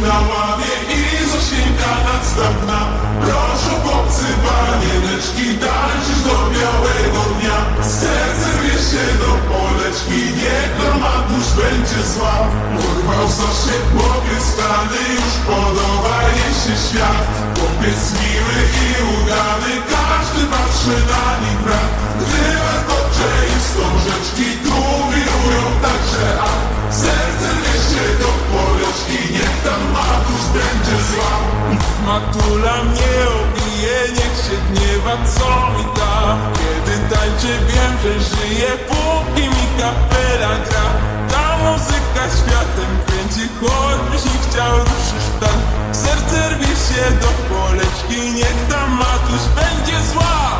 na ławie i zaśnięta nadstawna Proszę chłopcy, panieneczki, tańczysz do białego dnia. Serce rwie się do poleczki, niech normatusz będzie zła. Urwał za się chłopiec stany, już podoba jej się świat. Chłopiec miły i udany, każdy patrzy na nich Matula mnie obije, niech się gniewa co mi da. Kiedy tańczę wiem, że żyję, póki mi kapela gra. Ta muzyka światem kręci, choćbyś nie chciał ruszyć w tak Serce rwie się do poleczki, niech ta matuś będzie zła.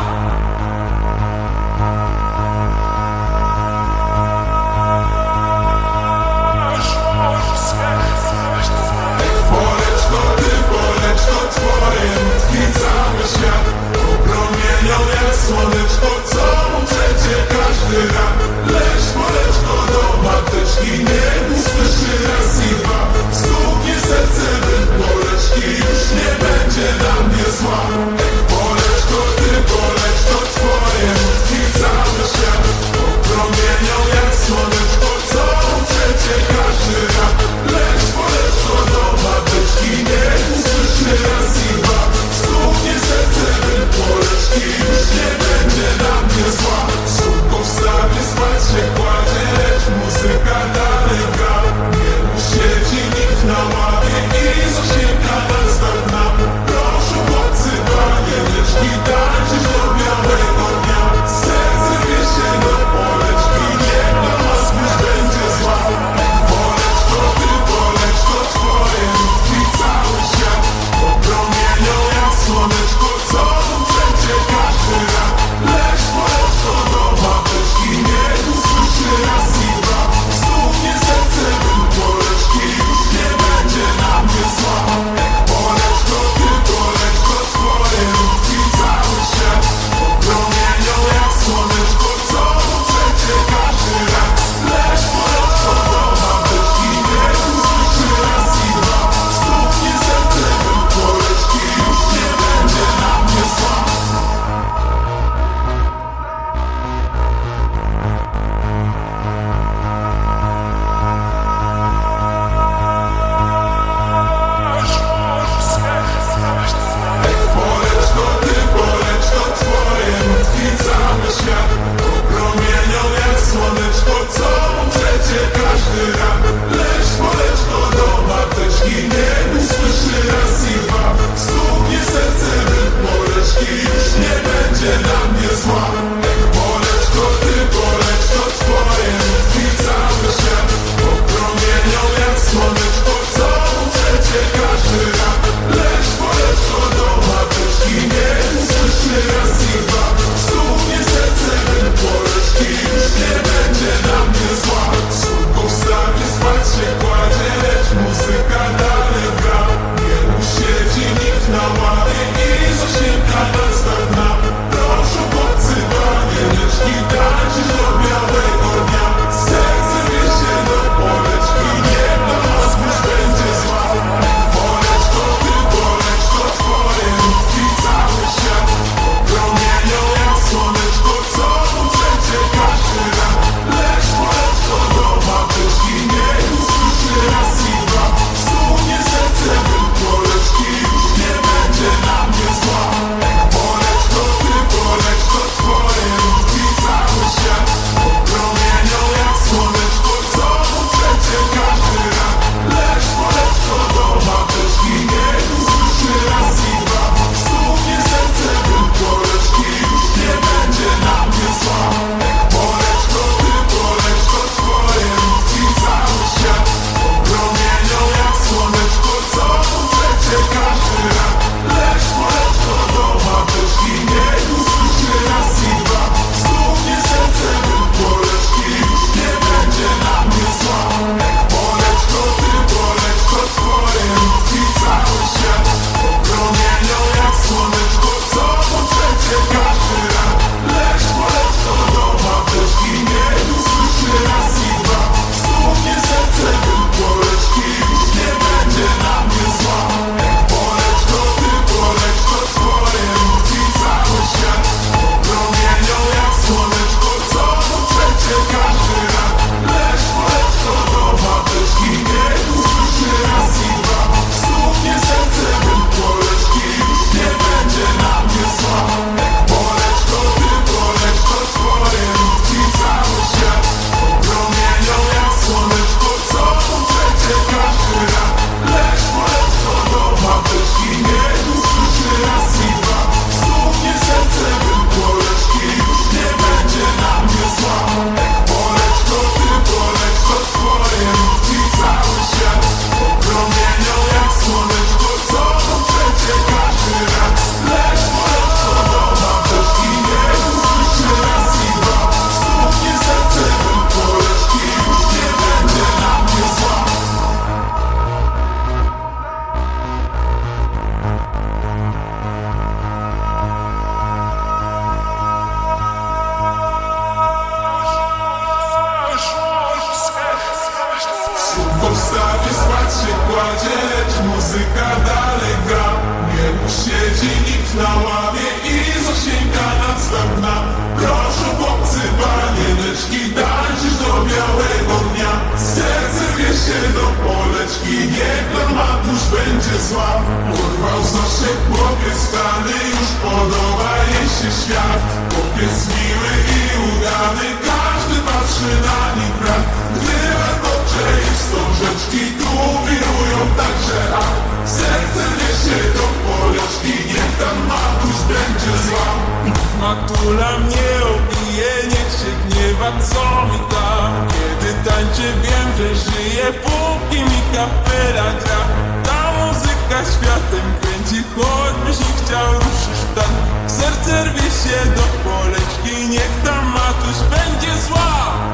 przeciwnik na ławie i zasięga następna. Proszę chłopcy, panieneczki, tańczysz do białego dnia. Serce wie się do poleczki, jedna matusz będzie zła Urwał z naszych chłopiec stany, już podoba jej się świat. Chłopiec miły i udany, każdy patrzy na nich brak Gdy warkocze jest tą rzeczki, tu wirują także akt Serce niesie do poleczki Niech tam matuś będzie zła Matula mnie obije, niech się gniewa, co mi da. Kiedy tańczę wiem, że żyję, póki mi kapela gra. Ta muzyka światem kręci, choćbyś nie chciał ruszysz tak Serce rwie się do poleczki, niech tam matuś będzie zła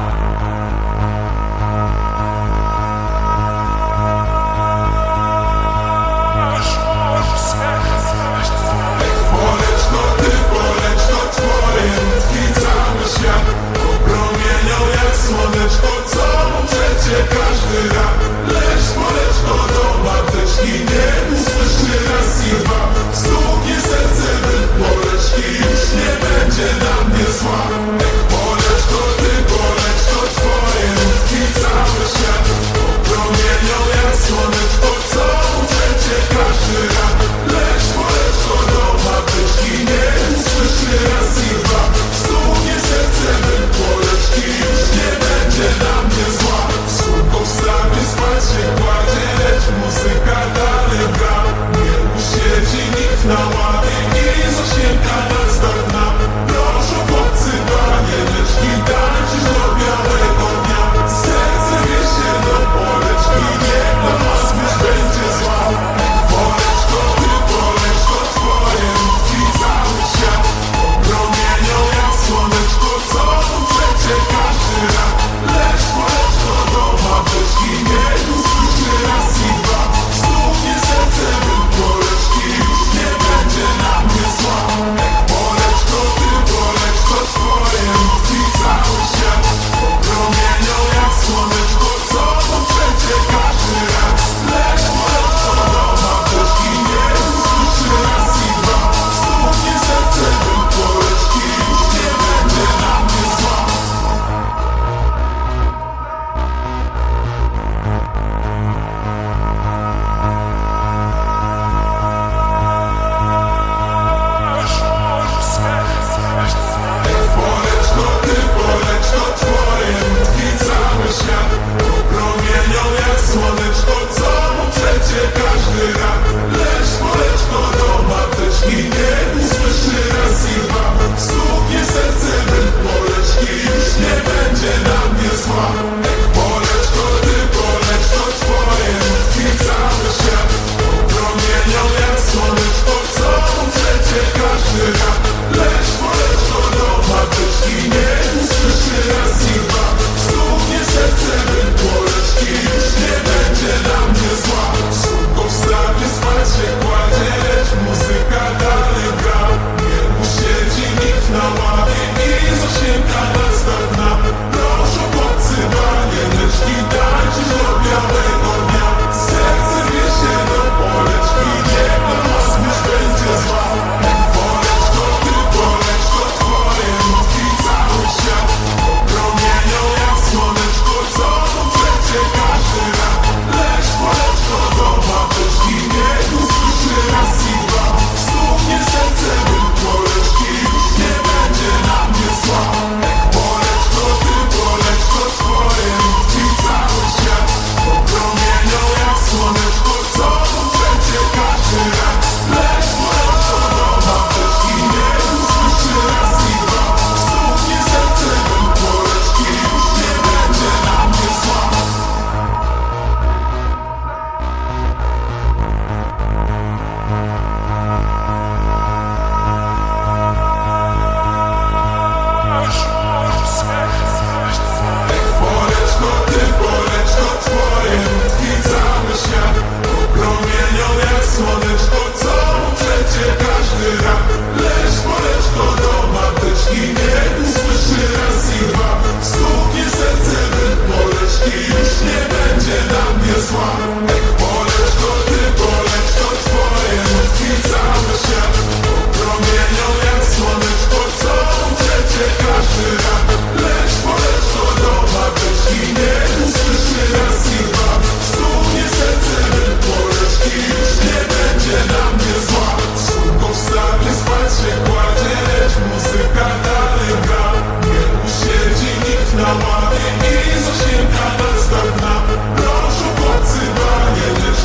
Jezus, święta dostępna Proszę o podsybanie, lecz